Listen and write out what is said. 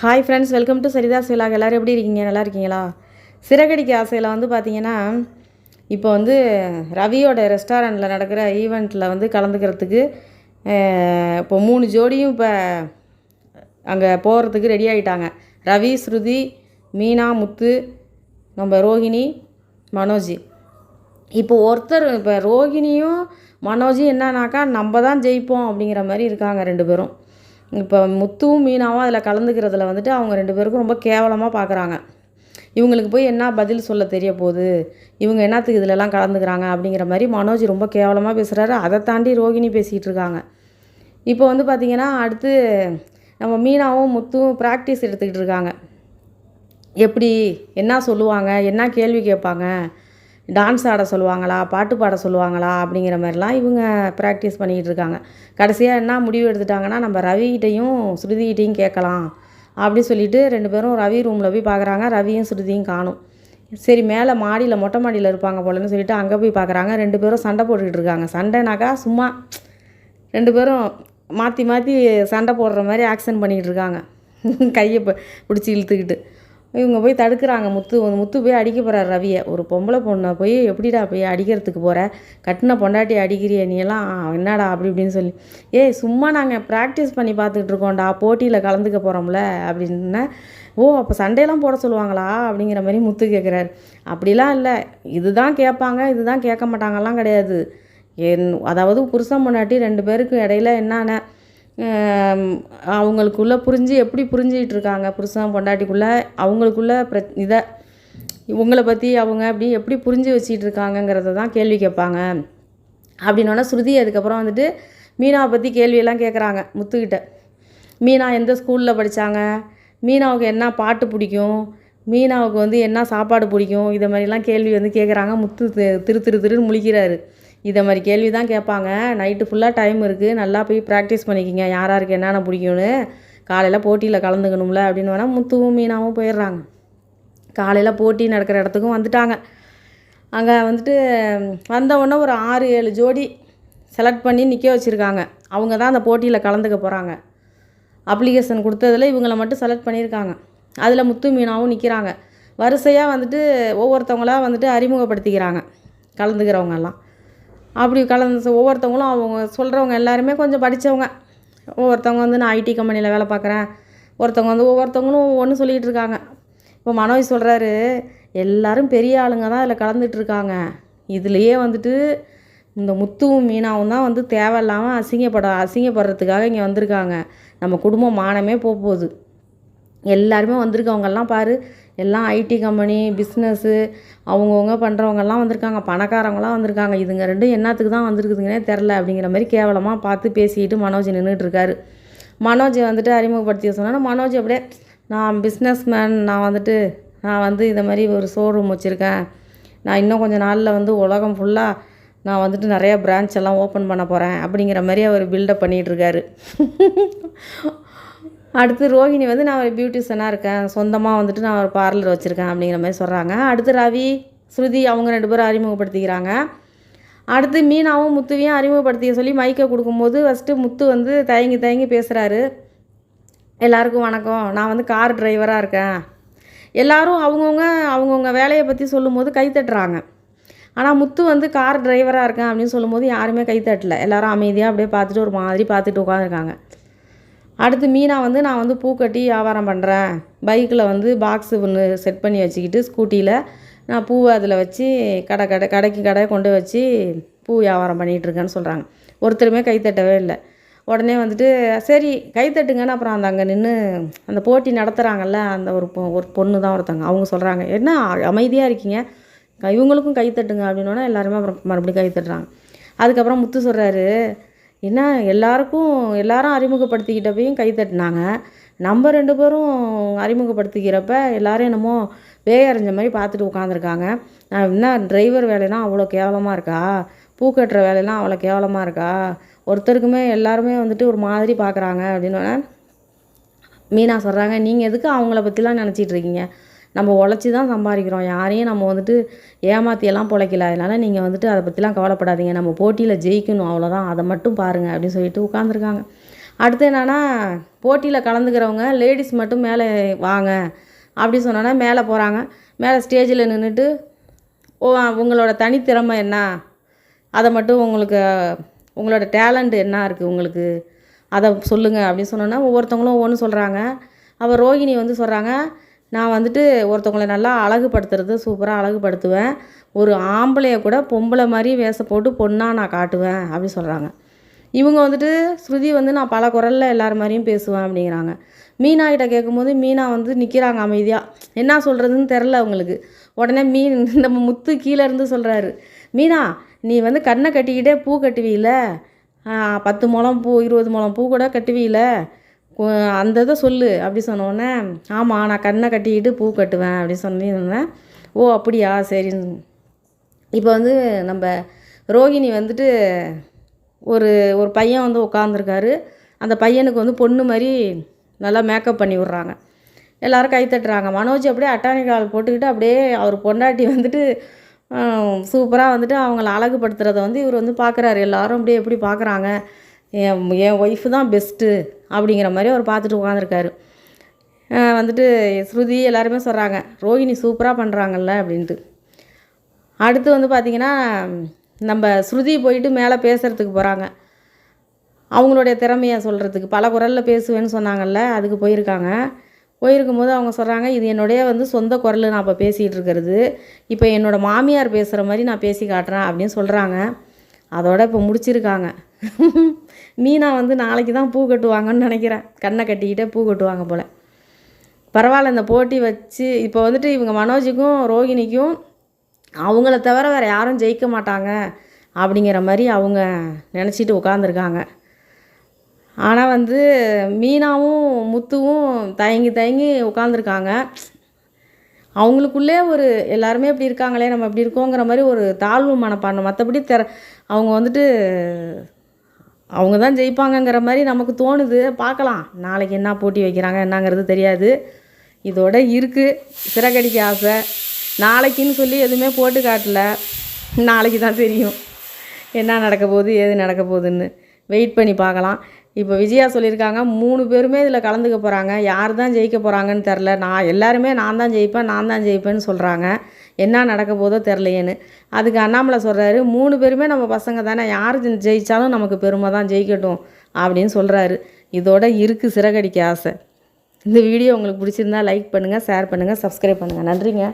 Hi friends welcome to Saritha சிலாக் எல்லோரும் எப்படி இருக்கீங்க? நல்லா இருக்கீங்களா? சிறகடிக்க ஆசையில் வந்து பார்த்தீங்கன்னா இப்போ வந்து ரவியோட ரெஸ்டாரண்ட்டில் நடக்கிற ஈவெண்ட்டில் வந்து கலந்துக்கிறதுக்கு இப்போ மூணு ஜோடியும் இப்போ அங்கே போகிறதுக்கு ரெடி ஆகிட்டாங்க ரவி ஸ்ருதி மீனா முத்து நம்ம ரோஹிணி மனோஜ். இப்போ ஒருத்தர் இப்போ ரோகிணியும் மனோஜும் என்னன்னாக்கா நம்ம தான் ஜெயிப்போம் அப்படிங்கிற மாதிரி இருக்காங்க ரெண்டு பேரும். இப்போ முத்துவும் மீனாவும் அதில் கலந்துக்கிறதுல வந்துட்டு அவங்க ரெண்டு பேருக்கும் ரொம்ப கேவலமாக பார்க்குறாங்க இவங்களுக்கு போய் என்ன பதில் சொல்ல தெரிய போகுது? இவங்க என்னத்துக்கு இதிலெல்லாம் கலந்துக்கிறாங்க? அப்படிங்கிற மாதிரி மனோஜ் ரொம்ப கேவலமாக பேசுகிறாரு அதை தாண்டி ரோகிணி பேசிகிட்டு இருக்காங்க. இப்போ வந்து பார்த்திங்கன்னா அடுத்து நம்ம மீனாவும் முத்துவும் ப்ராக்டிஸ் எடுத்துக்கிட்டு இருக்காங்க. எப்படி? என்ன சொல்லுவாங்க? என்ன கேள்வி கேட்பாங்க? டான்ஸ் ஆட சொல்லுவாங்களா பாட்டு பாட சொல்லுவாங்களா அப்படிங்கிற மாதிரிலாம் இவங்க ப்ராக்டிஸ் பண்ணிக்கிட்டு இருக்காங்க. கடைசியாக என்ன முடிவு எடுத்துட்டாங்கன்னா நம்ம ரவிகிட்டையும் ஸ்ருதிகிட்டையும் கேட்கலாம் அப்படி சொல்லிட்டு ரெண்டு பேரும் ரவி ரூமில் போய் பார்க்குறாங்க ரவியும் ஸ்ருதியும் காணும். சரி மேலே மாடியில் மொட்டை மாடியில் இருப்பாங்க போலன்னு சொல்லிட்டு அங்கே போய் பார்க்குறாங்க ரெண்டு பேரும் சண்டை போட்டுக்கிட்டு இருக்காங்க. சண்டைனாக்கா சும்மா ரெண்டு பேரும் மாற்றி மாற்றி சண்டை போடுற மாதிரி ஆக்ஷன் பண்ணிக்கிட்டு இருக்காங்க. கையை பிடிச்சி இழுத்துக்கிட்டு. இவங்க போய் தடுக்கிறாங்க. முத்து முத்து போய் அடிக்க போகிறார் ரவியை. ஒரு பொம்பளை பொண்ணை போய் எப்படிடா போய் அடிக்கிறதுக்கு போகிற கட்டின பொண்டாட்டி அடிக்கிறிய நீ எல்லாம் என்னடா அப்படி இப்படின்னு சொல்லி. ஏய் சும்மா நாங்கள் ப்ராக்டிஸ் பண்ணி பார்த்துக்கிட்டு இருக்கோம்டா. போட்டியில் கலந்துக்க போகிறோம்ல அப்படின்னா. ஓ அப்போ சண்டையெல்லாம் போட சொல்லுவாங்களா? அப்படிங்கிற மாதிரி முத்து கேட்குறாரு அப்படிலாம் இல்லை. இதுதான் கேட்பாங்க. இதுதான் கேட்க மாட்டாங்கலாம் கிடையாது. என் அதாவது புருஷன் பொண்டாட்டி ரெண்டு பேருக்கு இடையில என்னென்ன அவங்களுக்குள்ளே புரிஞ்சு எப்படி புரிஞ்சுக்கிட்டு இருக்காங்க புருஷன் பொண்டாட்டிக்குள்ளே? அவங்களுக்குள்ள பிர இதை இவங்கள பற்றி அவங்க அப்படி எப்படி புரிஞ்சு வச்சிட்டு இருக்காங்கங்கிறத தான் கேள்வி கேட்பாங்க. அப்படின்னோடனே ஸ்ருதி அதுக்கப்புறம் வந்துட்டு மீனாவை பற்றி கேள்வியெல்லாம் கேட்குறாங்க முத்துக்கிட்ட. மீனா எந்த ஸ்கூலில் படித்தாங்க மீனாவுக்கு என்ன பாட்டு பிடிக்கும்? மீனாவுக்கு வந்து என்ன சாப்பாடு பிடிக்கும்? இதை மாதிரிலாம் கேள்வி வந்து கேட்குறாங்க முத்து திரு திரு திருன்னு முழிக்கிறாரு. இதை மாதிரி கேள்வி தான் கேட்பாங்க. நைட்டு ஃபுல்லாக டைம் இருக்குது நல்லா போய் ப்ராக்டிஸ் பண்ணிக்கிங்க. யார் யாருக்கு என்னென்ன பிடிக்கும்னு. காலையில் போட்டியில் கலந்துக்கணும்ல அப்படின்னு வேணால் முத்துவும் மீனாவும் போயிடுறாங்க. காலையில் போட்டி நடக்கிற இடத்துக்கும் வந்துட்டாங்க. அங்கே வந்துட்டு வந்தவுடனே ஒரு ஆறு ஏழு ஜோடி செலக்ட் பண்ணி நிற்க வச்சுருக்காங்க. அவங்க தான் அந்த போட்டியில் கலந்துக்க போகிறாங்க அப்ளிகேஷன் கொடுத்ததில் இவங்கள மட்டும் செலக்ட் பண்ணியிருக்காங்க. அதில் முத்து மீனாவும் நிற்கிறாங்க வரிசையாக வந்துட்டு ஒவ்வொருத்தவங்களா வந்துட்டு அறிமுகப்படுத்திக்கிறாங்க. கலந்துக்கிறவங்க எல்லாம். அப்படி கலந்து ஒவ்வொருத்தவங்களும் அவங்க சொல்கிறவங்க எல்லாருமே கொஞ்சம் படித்தவங்க ஒவ்வொருத்தவங்க வந்து நான் ஐடி கம்பெனியில் வேலை பார்க்குறேன் ஒருத்தவங்க வந்து ஒவ்வொருத்தவங்களும் ஒன்று சொல்லிகிட்டு இருக்காங்க. இப்போ மனோஜ் சொல்கிறாரு எல்லாரும் பெரிய ஆளுங்க தான் இதில் கலந்துட்டுருக்காங்க இதுலேயே வந்துட்டு இந்த முத்துவும் மீனாவும் தான் வந்து தேவையில்லாமல் அசிங்கப்பட அசிங்கப்படுறதுக்காக இங்கே வந்திருக்காங்க. நம்ம குடும்பம் மானமே போக போகுது. எல்லாருமே வந்திருக்கவங்கெல்லாம் பாரு எல்லாம் ஐடி கம்பெனி பிஸ்னஸ்ஸு அவங்கவுங்க பண்ணுறவங்கெல்லாம் வந்திருக்காங்க. பணக்காரவங்களாம் வந்திருக்காங்க. இதுங்க ரெண்டும் என்னத்துக்கு தான் வந்திருக்குதுங்கன்னே தெரில அப்படிங்கிற மாதிரி கேவலமாக பார்த்து பேசிக்கிட்டு மனோஜ் நின்றுட்டுருக்காரு மனோஜ் வந்துட்டு அறிமுகப்படுத்தி சொன்னோன்னா மனோஜ் அப்படியே நான் பிஸ்னஸ் மேன் நான் வந்துட்டு நான் வந்து இதை மாதிரி ஒரு ஷோரூம் வச்சுருக்கேன். நான் இன்னும் கொஞ்சம் நாளில் வந்து உலகம் ஃபுல்லாக நான் வந்துட்டு நிறைய பிரான்ச் எல்லாம் ஓப்பன் பண்ண போகிறேன் அப்படிங்கிற மாதிரி அவர் பில்டப் பண்ணிகிட்ருக்காரு அடுத்து ரோஹிணி வந்து நான் ஒரு பியூட்டிஷியனாக இருக்கேன். சொந்தமாக வந்துட்டு நான் ஒரு பார்லர் வச்சுருக்கேன் அப்படிங்கிற மாதிரி சொல்கிறாங்க அடுத்து ரவி ஸ்ருதி அவங்க ரெண்டு பேரும் அறிமுகப்படுத்திக்கிறாங்க. அடுத்து மீனாவும் முத்துவையும் அறிமுகப்படுத்திக்க சொல்லி மைக்கை கொடுக்கும்போது ஃபஸ்ட்டு முத்து வந்து தயங்கி தயங்கி பேசுகிறாரு எல்லாருக்கும் வணக்கம். நான் வந்து கார் டிரைவராக இருக்கேன். எல்லாரும் அவங்கவுங்க அவங்கவுங்க வேலையை பற்றி சொல்லும்போது கை தட்டுறாங்க. ஆனால் முத்து வந்து கார் டிரைவராக இருக்கேன் அப்படின்னு சொல்லும்போது யாருமே கை தட்டலை. எல்லாரும் அமைதியாக அப்படியே பார்த்துட்டு ஒரு மாதிரி பார்த்துட்டு உட்காந்துருக்காங்க அடுத்து மீனா வந்து நான் வந்து பூ கட்டி வியாபாரம் பண்ணுறேன் பைக்கில் வந்து பாக்ஸு ஒன்று செட் பண்ணி வச்சுக்கிட்டு ஸ்கூட்டியில் நான் பூவை அதில் வச்சு கடை கடை கடைக்கு கடை கொண்டு வச்சு பூ வியாபாரம் பண்ணிகிட்ருக்கேன்னு சொல்கிறாங்க ஒருத்தருமே கை தட்டவே இல்லை. உடனே வந்துட்டு சரி கை தட்டுங்கன்னு அப்புறம் அந்த அங்கே நின்று அந்த போட்டி நடத்துகிறாங்கல்ல அந்த ஒரு பொ ஒரு பொண்ணு தான் ஒருத்தங்க. அவங்க சொல்கிறாங்க என்ன அமைதியாக இருக்கீங்க? இவங்களுக்கும் கை தட்டுங்க. அப்படின்னோடனே எல்லாருமே அப்புறம் மறுபடியும் கை தட்டுறாங்க. அதுக்கப்புறம் முத்து சொல்கிறாரு என்ன எல்லாருக்கும் எல்லாரும் அறிமுகப்படுத்திக்கிட்டப்பையும் கை தட்டினாங்க. நம்ம ரெண்டு பேரும் அறிமுகப்படுத்திக்கிறப்ப எல்லாரும் என்னமோ வேயறிஞ்ச மாதிரி பார்த்துட்டு உட்காந்துருக்காங்க என்ன டிரைவர் வேலைலாம் அவ்வளோ கேவலமாக இருக்கா? பூ கட்டுற வேலைலாம் அவ்வளோ கேவலமாக இருக்கா? ஒருத்தருக்குமே எல்லாருமே வந்துட்டு ஒரு மாதிரி பார்க்குறாங்க அப்படின்னோடனே மீனா சொல்கிறாங்க நீங்கள் எதுக்கு அவங்கள பற்றிலாம் நினச்சிட்டு இருக்கீங்க? நம்ம உழைச்சி தான் சம்பாதிக்கிறோம். யாரையும் நம்ம வந்துட்டு ஏமாற்றியெல்லாம் பிழைக்கல. அதனால் நீங்கள் வந்துட்டு அதை பற்றிலாம் கவலைப்படாதீங்க. நம்ம போட்டியில் ஜெயிக்கணும். அவ்வளோதான் அதை மட்டும் பாருங்கள் அப்படின்னு சொல்லிட்டு உட்காந்துருக்காங்க அடுத்து என்னன்னா போட்டியில் கலந்துக்கிறவங்க லேடிஸ் மட்டும் மேலே வாங்க அப்படி சொன்னோன்னா மேலே போகிறாங்க மேலே ஸ்டேஜில் நின்றுட்டு ஓ உங்களோட தனித்திறமை என்ன? அதை மட்டும் உங்களுக்கு உங்களோட டேலண்ட் என்ன இருக்குது உங்களுக்கு? அதை சொல்லுங்கள் அப்படின்னு சொன்னோன்னா ஒவ்வொருத்தவங்களும் ஒவ்வொன்று சொல்கிறாங்க அப்போ ரோகிணி வந்து சொல்கிறாங்க நான் வந்துட்டு ஒருத்தவங்களை நல்லா அழகுபடுத்துறது சூப்பராக அழகுபடுத்துவேன். ஒரு ஆம்பளைய கூட பொம்பளை மாதிரி வேஷம் போட்டு பொண்ணாக நான் காட்டுவேன் அப்படி சொல்கிறாங்க இவங்க வந்துட்டு ஸ்ருதி வந்து நான் பல குரலில் எல்லார் மாதிரியும் பேசுவேன் அப்படிங்கிறாங்க. மீனா கிட்ட கேட்கும்போது மீனா வந்து நிற்கிறாங்க அமைதியாக என்ன சொல்கிறதுன்னு தெரில அவங்களுக்கு. உடனே மீன் நம்ம முத்து கீழே இருந்து சொல்கிறாரு மீனா நீ வந்து கண்ணை கட்டிக்கிட்டே பூ கட்டுவீல பத்து முழம் பூ இருபது முழம் பூ கூட கட்டுவீல அந்த இதை சொல்லு அப்படி சொன்னோடனே ஆமாம் நான் கண்ணை கட்டிக்கிட்டு பூ கட்டுவேன் அப்படி சொன்னேன் ஓ அப்படியா சரின்னு. இப்போ வந்து நம்ம ரோகிணி வந்துட்டு ஒரு ஒரு பையன் வந்து உட்காந்துருக்காரு அந்த பையனுக்கு வந்து பொண்ணு மாதிரி நல்லா மேக்கப் பண்ணி விட்றாங்க. எல்லாரும் கை தட்டுறாங்க. மனோஜ் அப்படியே அட்டானி கால் போட்டுக்கிட்டு அப்படியே அவர் பொண்டாட்டி வந்துட்டு சூப்பராக வந்துட்டு அவங்கள அழகுபடுத்துறத வந்து இவர் வந்து பார்க்குறாரு எல்லாரும் அப்படியே எப்படி பார்க்குறாங்க என் என் ஒய்ஃபு தான் பெஸ்ட்டு அப்படிங்கிற மாதிரி அவர் பார்த்துட்டு உட்காந்துருக்காரு வந்துட்டு ஸ்ருதி எல்லாருமே சொல்கிறாங்க ரோஹிணி சூப்பராக பண்ணுறாங்கல்ல அப்படின்ட்டு. அடுத்து வந்து பார்த்திங்கன்னா நம்ம ஸ்ருதி போயிட்டு மேலே பேசுகிறதுக்கு போகிறாங்க அவங்களுடைய திறமையை சொல்கிறதுக்கு பல குரலில் பேசுவேன்னு சொன்னாங்கல்ல அதுக்கு போயிருக்காங்க. போயிருக்கும் போது அவங்க சொல்கிறாங்க இது என்னுடைய வந்து சொந்த குரல் நான் இப்போ பேசிகிட்டு இருக்கிறது. இப்போ என்னோடய மாமியார் பேசுகிற மாதிரி நான் பேசி காட்டுறேன் அப்படின்னு சொல்கிறாங்க அதோட இப்போ முடிச்சிருக்காங்க. மீனா வந்து நாளைக்கு தான் பூ கட்டுவாங்கன்னு நினைக்கிறேன். கண்ணை கட்டிக்கிட்டே பூ கட்டுவாங்க போல். பரவாயில்ல இந்த போட்டி வச்சு இப்போ வந்துட்டு இவங்க மனோஜுக்கும் ரோகிணிக்கும் அவங்கள தவிர வேறு யாரும் ஜெயிக்க மாட்டாங்க அப்படிங்கிற மாதிரி அவங்க நினச்சிட்டு உட்காந்துருக்காங்க ஆனால் வந்து மீனாவும் முத்துவும் தயங்கி தயங்கி உட்காந்துருக்காங்க அவங்களுக்குள்ளே ஒரு எல்லாருமே இப்படி இருக்காங்களே நம்ம இப்படி இருக்கோங்கிற மாதிரி ஒரு தாழ்வு மனப்பான்மை. மற்றபடி தெர அவங்க வந்துட்டு அவங்க தான் ஜெயிப்பாங்கங்கிற மாதிரி நமக்கு தோணுது. பார்க்கலாம். நாளைக்கு என்ன போட்டி வைக்கிறாங்க என்னங்கிறது தெரியாது. இதோட இருக்குது சிறகடிக்க ஆசை. நாளைக்குன்னு சொல்லி எதுவுமே போட்டு காட்டல. நாளைக்கு தான் தெரியும். என்ன நடக்க போகுது ஏது நடக்க போகுதுன்னு. வெயிட் பண்ணி பார்க்கலாம். இப்போ விஜயா சொல்லியிருக்காங்க மூணு பேருமே இதில் கலந்துக்க போகிறாங்க யார் தான் ஜெயிக்க போகிறாங்கன்னு தெரில நான் எல்லாருமே நான் தான் ஜெயிப்பேன் நான் தான் ஜெயிப்பேன்னு சொல்கிறாங்க என்ன நடக்க போதோ தெரிலையேன்னு அதுக்கு அண்ணாமலை சொல்கிறாரு மூணு பேருமே நம்ம பசங்க தானே. யார் ஜெயித்தாலும் நமக்கு பெருமை தான் ஜெயிக்கட்டும். அப்படின்னு சொல்கிறாரு இதோட இருக்குது சிறகடிக்க ஆசை. இந்த வீடியோ உங்களுக்கு பிடிச்சிருந்தா லைக் பண்ணுங்கள் ஷேர் பண்ணுங்கள் சப்ஸ்கிரைப் பண்ணுங்கள் நன்றிங்க.